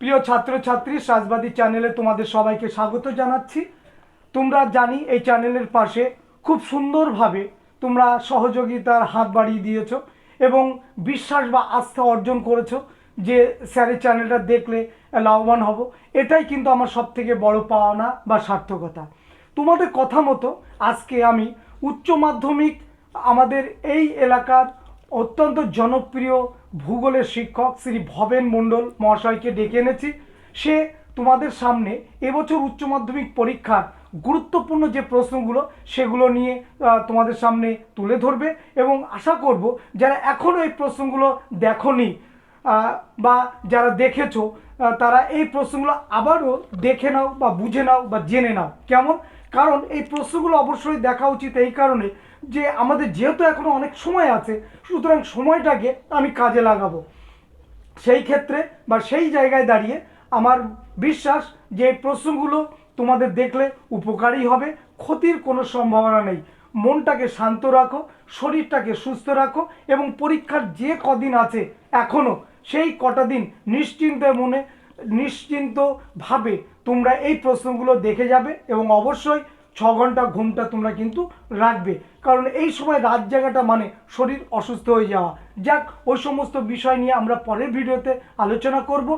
প্রিয় ছাত্রছাত্রী, সাজবাদী চ্যানেলে তোমাদের সবাইকে স্বাগত জানাচ্ছি। তোমরা জানি এই চ্যানেলের পাশে খুব সুন্দরভাবে তোমরা সহযোগিতার হাত বাড়িয়ে দিয়েছ এবং বিশ্বাস বা আস্থা অর্জন করেছ যে স্যারের চ্যানেলটা দেখলে লাভবান হব। এটাই কিন্তু আমার সব থেকে বড় পাওনা বা সার্থকতা। তোমাদের কথা মতো আজকে আমি উচ্চ মাধ্যমিক আমাদের এই এলাকার অত্যন্ত জনপ্রিয় ভূগোলের শিক্ষক শ্রী ভবেন মণ্ডল মহাশয়কে ডেকে এনেছি। সে তোমাদের সামনে এবছর উচ্চ মাধ্যমিক পরীক্ষার গুরুত্বপূর্ণ যে প্রশ্নগুলো, সেগুলো নিয়ে তোমাদের সামনে তুলে ধরবে এবং আশা করব যারা এখনও এই প্রশ্নগুলো দেখনি বা যারা দেখেছ তারা এই প্রশ্নগুলো আবারও দেখে নাও বা বুঝে নাও বা জেনে নাও। কেমন? কারণ এই প্রশ্নগুলো অবশ্যই দেখা উচিত এই কারণে যে আমাদের যেহেতু এখনও অনেক সময় আছে, সুতরাং সময়টাকে আমি কাজে লাগাবো। সেই ক্ষেত্রে বা সেই জায়গায় দাঁড়িয়ে আমার বিশ্বাস যে প্রশ্নগুলো তোমাদের দেখলে উপকারী হবে, ক্ষতির কোনো সম্ভাবনা নেই। মনটাকে শান্ত রাখো, শরীরটাকে সুস্থ রাখো এবং পরীক্ষার যে কদিন আছে এখনও সেই কটা দিন নিশ্চিন্তে মনে, নিশ্চিন্তভাবে তোমরা এই প্রশ্নগুলো দেখে যাবে এবং অবশ্যই ছ ঘণ্টা ঘুমটা তোমরা কিন্তু রাখবে। কারণ এই সময় রাত জায়গাটা মানে শরীর অসুস্থ হয়ে যাওয়া। যাক ওই সমস্ত বিষয় নিয়ে আমরা পরের ভিডিওতে আলোচনা করব।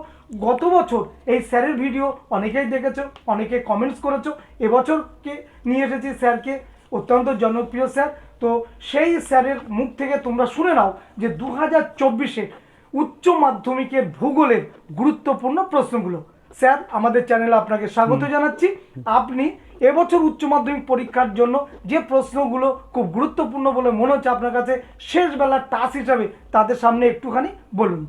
গত বছর এই স্যারের ভিডিও অনেকেই দেখেছ অনেকে কমেন্টস করেছ। এবছরকে নিয়ে এসেছি স্যারকে অত্যন্ত জনপ্রিয় স্যার। তো সেই স্যারের মুখ থেকে তোমরা শুনে নাও যে দু হাজার চব্বিশে উচ্চ মাধ্যমিকের ভূগোলের গুরুত্বপূর্ণ প্রশ্নগুলো। স্যার আমাদের চ্যানেলে আপনাকে স্বাগত জানাচ্ছি। আপনি এবছর উচ্চ মাধ্যমিক পরীক্ষার জন্য যে প্রশ্নগুলো খুব গুরুত্বপূর্ণ বলে মনে হচ্ছে আপনার কাছে শেষ বেলার টাস হিসাবে তাদের সামনে একটুখানি বলুন।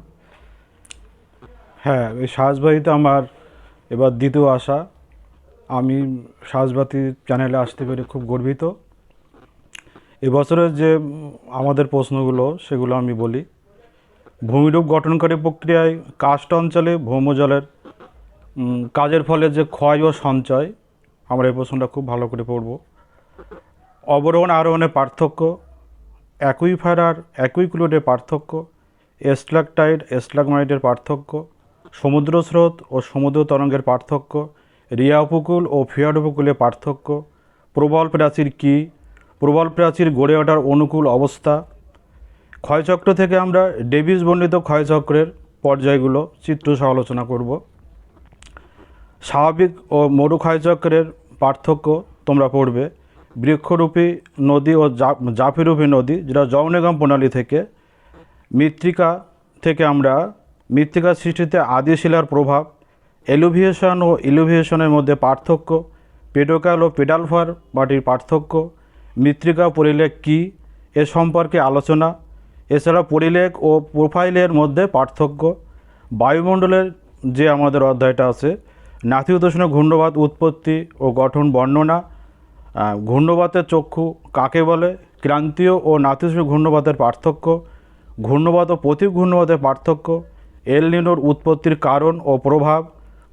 হ্যাঁ এই সাজবাড়িতে আমার এবার দ্বিতীয় আশা। আমি সাজবাতি চ্যানেলে আসতে পেরে খুব গর্বিত। এবছরের যে আমাদের প্রশ্নগুলো, সেগুলো আমি বলি। ভূমিরূপ গঠনকারী প্রক্রিয়ায় কাস্ট অঞ্চলে ভৌমজলের কাজের ফলে যে ক্ষয় ও সঞ্চয় আমরা এই প্রশ্নটা খুব ভালো করে পড়ব। অবরোহণ আরোহণের পার্থক্য অ্যাকুইফার আর অ্যাকুইক্লুডের পার্থক্য এস্ট্রাকটাইড এস্ট্রাকমাইডের পার্থক্য সমুদ্র স্রোত ও সমুদ্র তরঙ্গের পার্থক্য রিয়া উপকূল ও ফিয়ার উপকূলের পার্থক্য, প্রবল প্রাচীর কী? প্রবল প্রাচীর গড়ে ওঠার অনুকূল অবস্থা। ক্ষয়চক্র থেকে আমরা ডেভিস বর্ণিত ক্ষয়চক্রের পর্যায়গুলো চিত্র সহ আলোচনা করব। স্বাভাবিক ও মরু ক্ষয়চক্রের পার্থক্য তোমরা পড়বে। বৃক্ষরূপী নদী ও জাফিরূপী নদী, যেটা জৌনিগম প্রণালী থেকে, মৃত্তিকা থেকে আমরা, মৃত্তিকা সৃষ্টিতে আদি শিলার প্রভাব, এলুভিয়েশন ও ইলুভিয়েশনের মধ্যে পার্থক্য, পেডোকাল ও পেডালফার মাটির পার্থক্য, মৃত্তিকা পরিলেখ কী, এ সম্পর্কে আলোচনা, এছাড়া পরিলেখ ও প্রোফাইলের মধ্যে পার্থক্য, বায়ুমণ্ডলের যে আমাদের অধ্যায়টা আছে নাতিউদোষ্ণ ঘূর্ণবাত উৎপত্তি ও গঠন বর্ণনা ঘূর্ণবাতের চক্ষু কাকে বলে, ক্রান্তীয় ও নাতিউষ্ণ ঘূর্ণবাতের পার্থক্য, ঘূর্ণবাত ও প্রতীক ঘূর্ণবাতের পার্থক্য, এল নিনোর উৎপত্তির কারণ ও প্রভাব,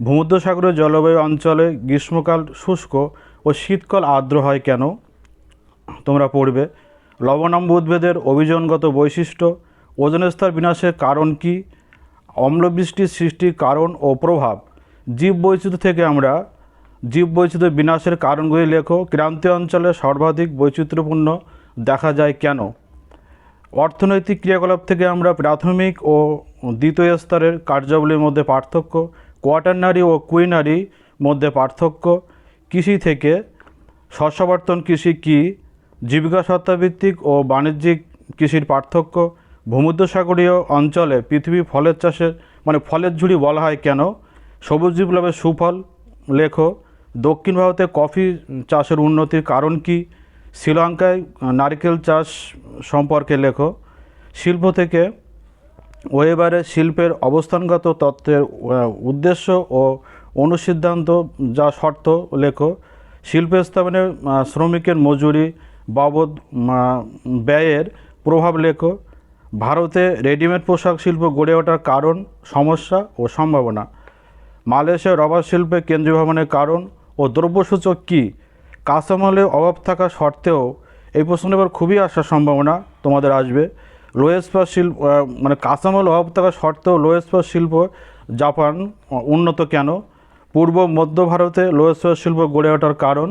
ভূমধ্যসাগরীয় জলবায়ু অঞ্চলে গ্রীষ্মকাল শুষ্ক ও শীতকাল আর্দ্র হয় কেন? তোমরা পড়বে। লবণাম্ব উদ্ভিদের অভিযোজনগত বৈশিষ্ট্য ওজন স্তর বিনাশের কারণ কি, অম্লবৃষ্টির সৃষ্টির কারণ ও প্রভাব। জীব বৈচিত্র্য থেকে আমরা জীব বৈচিত্র্য বিনাশের কারণগুলি লেখো, ক্রান্তীয় অঞ্চলে সর্বাধিক বৈচিত্র্যপূর্ণ দেখা যায় কেন? অর্থনৈতিক ক্রিয়াকলাপ থেকে আমরা প্রাথমিক ও দ্বিতীয় স্তরের কার্যাবলীর মধ্যে পার্থক্য, কোয়াটারনারি ও কুইনারি মধ্যে পার্থক্য, কৃষি থেকে শস্যবর্তন কৃষি কী, জীবিকা সত্তাভিত্তিক ও বাণিজ্যিক কৃষির পার্থক্য, ভূমধ্যসাগরীয় অঞ্চলে পৃথিবী ফলের চাষের মানে ফলের ঝুড়ি বলা হয় কেন? সবুজ বিপ্লবের সুফল, লেখো, দক্ষিণ ভারতে কফি চাষের উন্নতির কারণ কি? শ্রীলঙ্কায় নারকেল চাষ সম্পর্কে লেখো। শিল্প থেকে ওয়েবারে শিল্পের অবস্থানগত তত্ত্বের উদ্দেশ্য ও অনুসিদ্ধান্ত যা শর্ত, লেখো। শিল্প স্থাপনে শ্রমিকের মজুরি বাবদ ব্যয়ের প্রভাব, লেখো। ভারতে রেডিমেড পোশাক শিল্প গড়ে ওঠার কারণ, সমস্যা ও সম্ভাবনা। মালয়েশিয়ার রবার শিল্পে কেন্দ্রীয় ভবনের কারণ ও দ্রব্যসূচক কী? কাঁচামালের অভাব থাকা সত্ত্বেও এই প্রশ্ন এবার খুবই আসার সম্ভাবনা তোমাদের আসবে। লো ইস্পাত শিল্প মানে কাঁচামাল অভাব থাকা সত্ত্বেও লো ইস্পাত শিল্প জাপান উন্নত কেন? পূর্ব, মধ্য ভারতে লো শিল্প গড়ে ওঠার কারণ?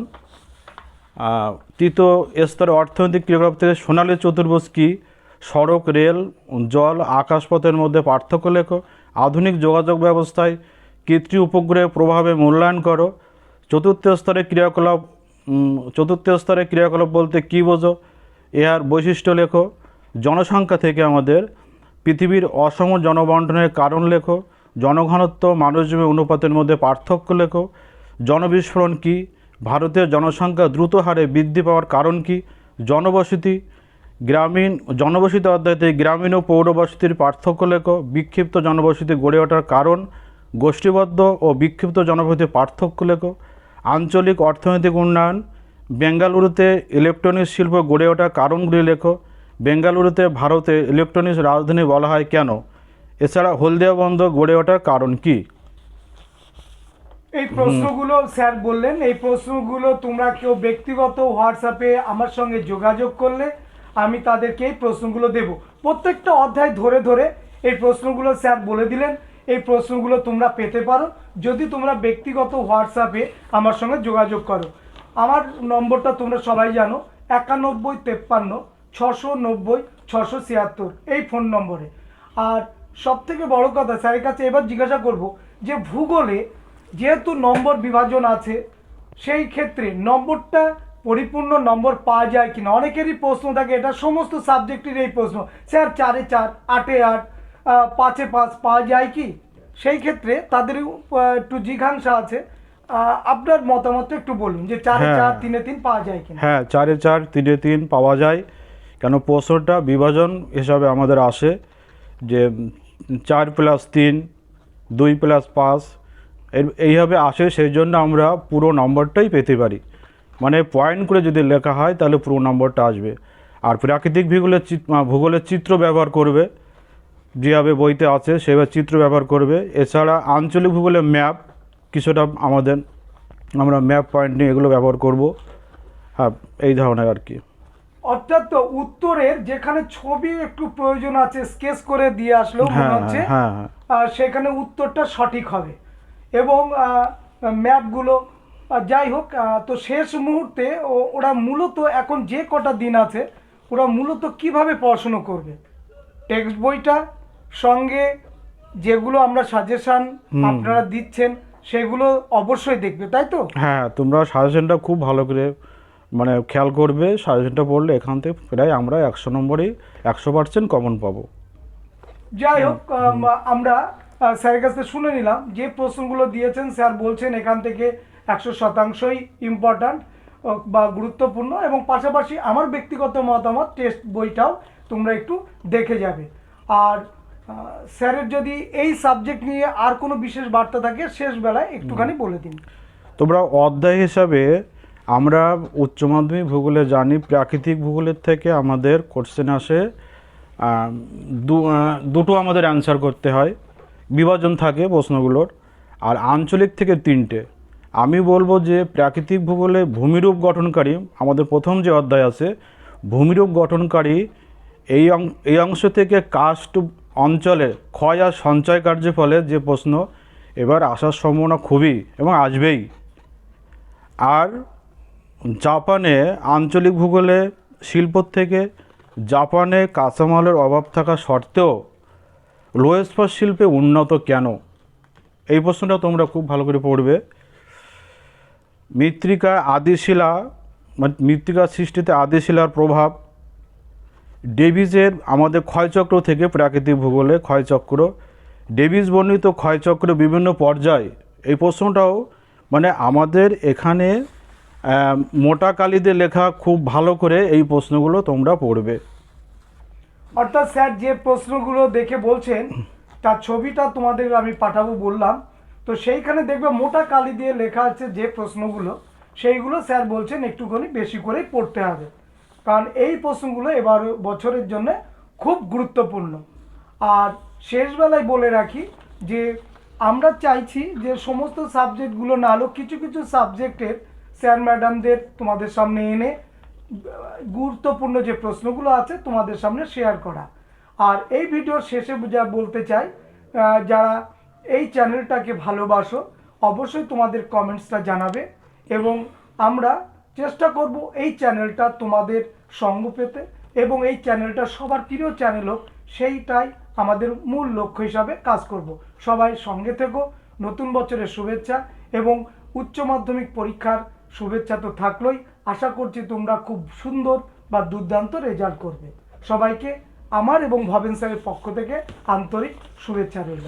তৃতীয় স্তরে অর্থনৈতিক ক্রিয়াকলাপ থেকে সোনালী চতুর্ভুজ কী? সড়ক, রেল, জল, আকাশপথের মধ্যে পার্থক্য লেখো। আধুনিক যোগাযোগ ব্যবস্থায় কৃত্রিম উপগ্রহের প্রভাবে মূল্যায়ন করো। চতুর্থ স্তরে ক্রিয়াকলাপ চতুর্থ স্তরে ক্রিয়াকলাপ বলতে কী বোঝো? এর বৈশিষ্ট্য লেখো। জনসংখ্যা থেকে আমাদের পৃথিবীর অসম জনবন্টনের কারণ লেখো। জনঘনত্ব মানুষজীবী অনুপাতের মধ্যে পার্থক্য লেখো। জনবিস্ফোরণ কী? ভারতের জনসংখ্যা দ্রুত হারে বৃদ্ধি পাওয়ার কারণ কী? জনবসতি, গ্রামীণ, জনবসতি অধ্যায়তে গ্রামীণ ও পৌরবসতির পার্থক্য লেখো। বিক্ষিপ্ত জনবসতি গড়ে ওঠার কারণ গোষ্ঠীবদ্ধ ও বিক্ষিপ্ত জনবসতির পার্থক্য লেখো। আঞ্চলিক অর্থনৈতিক উন্নয়ন, বেঙ্গালুরুতে ইলেকট্রনিক্স শিল্প গড়ে ওঠার কারণগুলি লেখো। বেঙ্গালুরুতে ভারতে ইলেকট্রনিক্স রাজধানী বলা হয় কেন? এছাড়া হলদিয়া বন্দর গড়ে ওঠার কারণ কী? এই প্রশ্নগুলো স্যার বললেন। এই প্রশ্নগুলো তোমরা কেউ ব্যক্তিগত হোয়াটসঅ্যাপে আমার সঙ্গে যোগাযোগ করলে আমি তাদেরকে এই প্রশ্নগুলো দেব। প্রত্যেকটা অধ্যায় ধরে ধরে এই প্রশ্নগুলো স্যার বলে দিলেন। এই প্রশ্নগুলো তোমরা পেতে পারো। যদি তোমরা ব্যক্তিগত হোয়াটসঅ্যাপে আমার সঙ্গে যোগাযোগ করো। আমার নম্বরটা তোমরা সবাই জানো, একানব্বই তেপ্পান্ন, ছশো নব্বই, ছশো ছিয়াত্তর, এই ফোন নম্বরে। আর সব থেকে বড় কথা, স্যারের কাছে এবার জিজ্ঞাসা করব যে ভূগোলে যেহেতু নম্বর বিভাজন আছে, সেই ক্ষেত্রে নম্বরটা পরিপূর্ণ নম্বর পাওয়া যায় কিনা? অনেকেরই প্রশ্ন থাকে, এটা সমস্ত সাবজেক্টের এই প্রশ্ন। স্যার, চারে চার, আটে আট পাঁচে পাঁচ পাওয়া যায় কি? সেই ক্ষেত্রে তাদের একটু জিজ্ঞাসা আছে। আপনার মতামত একটু বলুন যে চারে হ্যাঁ। চার তিনে তিন পাওয়া যায় কিনা? হ্যাঁ চারে চার তিনে তিন পাওয়া যায়। কেন প্রশ্নটা বিভাজন হিসাবে আমাদের আসে যে চার প্লাস তিন দুই প্লাস পাঁচ এইভাবে আসে সেই জন্য আমরা পুরো নম্বরটাই পেতে পারি। মানে পয়েন্ট করে যদি লেখা হয় তাহলে পুরো নম্বরটা আসবে। আর প্রাকৃতিক ভূগোলের ভূগোলের চিত্র ব্যবহার করবে যেভাবে বইতে আছে সেভাবে চিত্র ব্যবহার করবে। এছাড়া আঞ্চলিক ভূগোলের ম্যাপ কিছুটা আমাদের আমরা ম্যাপ পয়েন্ট নিয়ে এগুলো ব্যবহার করব। হ্যাঁ এই ধরনের আর কি। অর্থাৎ তো উত্তরের যেখানে ছবি একটু প্রয়োজন আছে স্কেচ করে দিয়ে আসলেও মনে হ্যাঁ হচ্ছে হ্যাঁ হ্যাঁ। সেখানে উত্তরটা সঠিক হবে। এবং ম্যাপগুলো যাই হোক তো শেষ মুহূর্তে ওরা মূলত এখন যে কটা দিন আছে ওরা মূলত কীভাবে পড়াশুনো করবে? টেক্সট বইটা সঙ্গে যেগুলো আমরা সাজেশন আপনারা দিচ্ছেন সেগুলো অবশ্যই দেখবে তাই তো? হ্যাঁ তোমরা সাজেশনটা খুব ভালো করে মানে খেয়াল করবে সাজেশনটা পড়লে এখান থেকে প্রায় আমরা একশো নম্বরেই একশো পার্সেন্ট কমন পাবো। যাই হোক আমরা স্যারের কাছে শুনে নিলাম যে প্রশ্নগুলো দিয়েছেন স্যার বলছেন এখান থেকে একশো শতাংশই ইম্পর্ট্যান্ট বা গুরুত্বপূর্ণ এবং পাশাপাশি আমার ব্যক্তিগত মতামত টেস্ট বইটাও তোমরা একটু দেখে যাবে। আর স্যারের যদি এই সাবজেক্ট নিয়ে আর কোনো বিশেষ বার্তা থাকে শেষ বেলায় একটুখানি বলে দিন। তোমরা অধ্যায় হিসাবে আমরা উচ্চ মাধ্যমিক ভূগোলে জানি প্রাকৃতিক ভূগোলের থেকে আমাদের কোশ্চেন আসে দুটো আমাদের অ্যান্সার করতে হয় বিভাজন থাকে প্রশ্নগুলোর আর আঞ্চলিক থেকে তিনটে। আমি বলব যে প্রাকৃতিক ভূগোলে ভূমিরূপ গঠনকারী আমাদের প্রথম যে অধ্যায় আছে ভূমিরূপ গঠনকারী এই এই অংশ থেকে কাস্ট অঞ্চলে ক্ষয় আর সঞ্চয় কার্যের ফলে যে প্রশ্ন এবার আসার সম্ভাবনা খুবই এবং আসবেই। আর জাপানে আঞ্চলিক ভূগোলে শিল্প থেকে জাপানে কাঁচামালের অভাব থাকা সত্ত্বেও লো শিল্পে উন্নত কেন? এই প্রশ্নটা তোমরা খুব ভালো করে পড়বে। মৃত্তিকা আদিশিলা মানে মৃত্তিকা সৃষ্টিতে আদিশিলার প্রভাব ডেভিসের আমাদের ক্ষয়চক্র থেকে প্রাকৃতিক ভূগোলে ক্ষয়চক্র, ডেভিস বর্ণিত ক্ষয়চক্র বিভিন্ন পর্যায়। এই প্রশ্নটাও মানে আমাদের এখানে মোটা কালিতে লেখা খুব ভালো করে এই প্রশ্নগুলো তোমরা পড়বে। অর্থাৎ স্যার, যে প্রশ্নগুলো দেখে বলছেন, তার ছবিটা তোমাদের আমি পাঠাবো বললাম। তো সেইখানে দেখবে মোটা কালি দিয়ে লেখা আছে যে প্রশ্নগুলো, সেইগুলো স্যার বলছেন একটুখানি বেশি করেই পড়তে হবে। কারণ এই প্রশ্নগুলো এবার বছরের জন্য খুব গুরুত্বপূর্ণ। আর শেষবেলায় বলে রাখি যে আমরা চাইছি যে সমস্ত সাবজেক্টগুলো না হলেও কিছু কিছু সাবজেক্টের স্যার ম্যাডামদের তোমাদের সামনে এনে, গুরুত্বপূর্ণ যে প্রশ্নগুলো আছে তোমাদের সামনে শেয়ার করা। আর এই ভিডিওর শেষে যা বলতে চাই যারা এই চ্যানেলটাকে ভালোবাসো, অবশ্যই তোমাদের কমেন্টসটা জানাবে এবং আমরা চেষ্টা করব এই চ্যানেলটা তোমাদের সঙ্গ পেতে এবং এই চ্যানেলটা সবার প্রিয় চ্যানেল হোক, সেইটাই আমাদের মূল লক্ষ্য হিসাবে কাজ করব। সবাই সঙ্গে থেকো, নতুন বছরের শুভেচ্ছা এবং উচ্চ মাধ্যমিক পরীক্ষার শুভেচ্ছা তো থাকলোই। আশা করছি তোমরা খুব সুন্দর বা দুর্দান্ত রেজাল্ট করবে। সবাইকে আমার এবং ভবেন স্যারের পক্ষ থেকে আন্তরিক শুভেচ্ছা রইল।